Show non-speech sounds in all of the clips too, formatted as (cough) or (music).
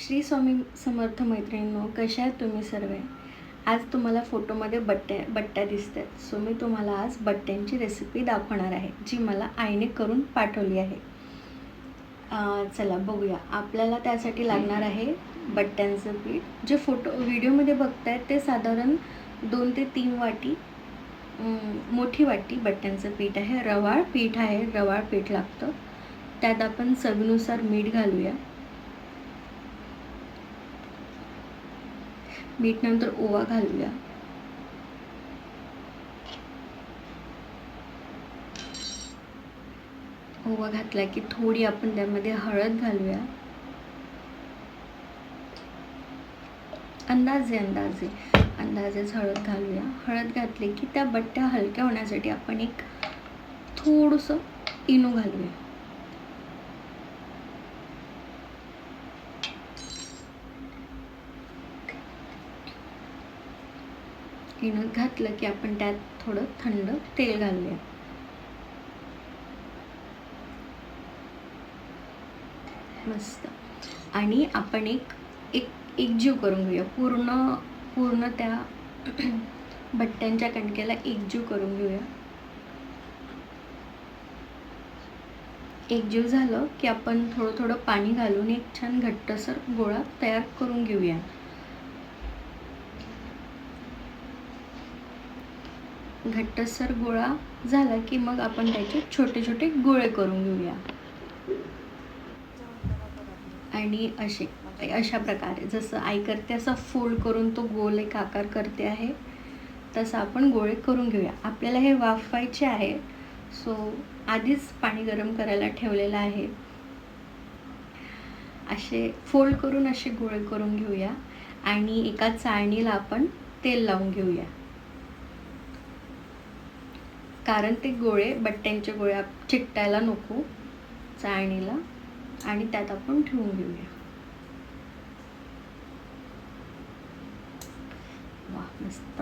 श्री स्वामी समर्थ मैत्रिणींनो कशा आहेत तुम्ही सर्व? आज तुम्हाला फोटोमध्ये बट्ट्या बट्ट्या दिसत आहेत सो मी तुम्हाला आज बट्ट्यांची रेसिपी दाखवणार आहे जी मला आईने करून पाठवली आहे. चला बघूया. आपल्याला त्यासाठी लागणार आहे बट्ट्यांचं पीठ. जे फोटो व्हिडिओमध्ये बघतायत ते साधारण दोन ते तीन वाटी मोठी वाटी बट्ट्यांचं पीठ आहे. रवाळ पीठ आहे रवाळ पीठ लागतं. त्यात आपण चवीनुसार मीठ घालूया. मीठ नंतर ओवा घालूया. ओवा घातला की थोडी आपण त्यामध्ये हळद घालूया. अंदाजे अंदाजे अंदाजेच हळद घालूया. हळद घातली की त्या बट्ट्या हलक्या होण्यासाठी आपण एक थोडंसं इनो घालूया. इनो घातलं की आपण त्यात थोडं थंड तेल घालूया. मस्त. आणि आपण एक एक एकजीव करून घेऊया. पूर्ण पूर्ण त्या (clears throat) भट्ट्यांच्या कणकेला एकजीव करून घेऊया. एकजीव झालं की आपण थोडं थोडं पाणी घालून एक छान घट्टसर गोळा तयार करून घेऊया. घट्टसर गोळा झाला की मग आपण त्याचे छोटे छोटे गोळे करून घेऊया. आणि असे अशा प्रकारे जसं आई करते असं फोल्ड करून तो गोल एक आकार करते आहे तसं आपण गोळे करून घेऊया. आपल्याला हे वाफवायचे आहे. सो आधीच पाणी गरम करायला ठेवलेलं आहे. असे फोल्ड करून असे गोळे करून घेऊया. आणि एका चाळणीला आपण तेल लावून घेऊया. कारण ते गोळे बट्ट्यांचे गोळे चिकटायला नको चाळणीला आणि त्यात आपण ठेवून घेऊया. वा मस्त.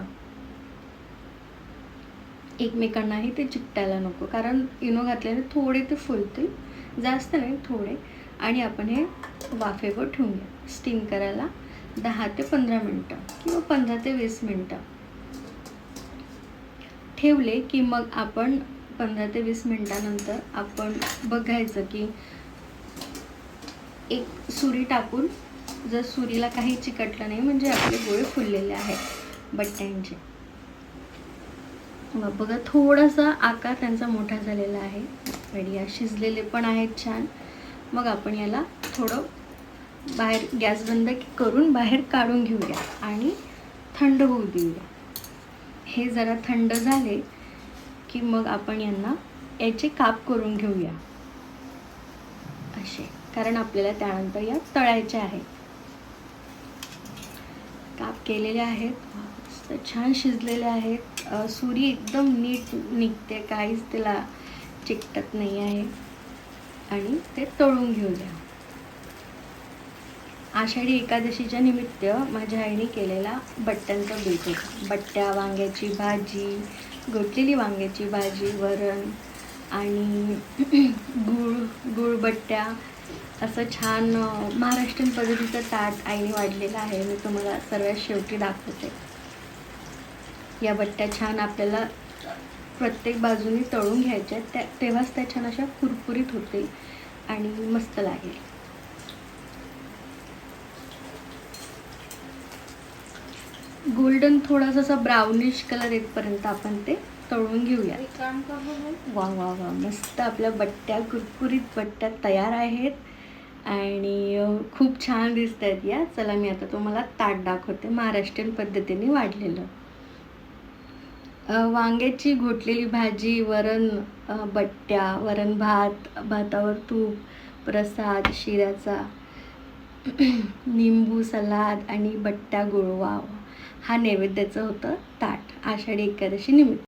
एकमेकांनाही ते चिकटायला नको कारण इनो घातल्याने थोडे ते फुलतील जास्त नाही थोडे. आणि आपण हे वाफेवर ठेवून स्टीम करायला दहा ते पंधरा मिनटं किंवा पंधरा ते वीस मिनटं. ठेवले की मग आपण पंधरा ते वीस मिनटानंतर आपण बघायचं की एक सुरी टाकून जर सुरीला काही चिकटलं नाही म्हणजे आपले गोळे फुललेले आहेत बट्ट्यांचे. मग बघा थोडासा आकार त्यांचा मोठा झालेला आहे बढिया शिजलेले पण आहेत छान. मग आपण याला थोडं बाहेर गॅस बंद करून बाहेर काढून घेऊया आणि थंड होऊ देऊया. हे जरा थंड झाले की मग आपण यांना याचे काप करून घेऊया. असे. कारण आपल्याला त्यानंतर या तळायचे आहेत. काप केलेले आहेत. छान शिजलेले आहेत. सुरी एकदम नीट निघते. काहीच त्याला चिकटत नाही आहे. आणि ते तळून घेऊया. आषाढी एकादशीच्या निमित्त माझ्या आईने केलेला बट्ट्यांचा बेत होता. बट्ट्या वांग्याची भाजी गोटलेली वांग्याची भाजी वरण आणि (clears throat) गुळ गुळबट्ट्या असं छान महाराष्ट्रीयन पद्धतीचं ताट आईने वाढलेलं आहे. मी तुम्हाला सर्वात शेवटी दाखवते. या बट्ट्या छान आपल्याला प्रत्येक बाजूने तळून घ्यायच्या त्या तेव्हाच त्या छान अशा कुरकुरीत होतील आणि मस्त लागेल. गोल्डन थोडासा असा ब्राउनिश कलर येतपर्यंत आपण ते तळून घेऊया. वा वा वा. मस्त आपल्या बट्ट्या कुरकुरीत बट्ट्या तयार आहेत. आणि खूप छान दिसत आहेत या. चला मी आता तुम्हाला ताट दाखवते. महाराष्ट्रीयन पद्धतीने वाढलेलं. वांग्याची घोटलेली भाजी वरण बट्ट्या वरण भात भातावर तूप प्रसाद शिऱ्याचा (clears throat) निंबू सलाद आणि बट्ट्या गोळवा. हा नैवेद्याचं होतं ताट आषाढी एकादशी निमित्त.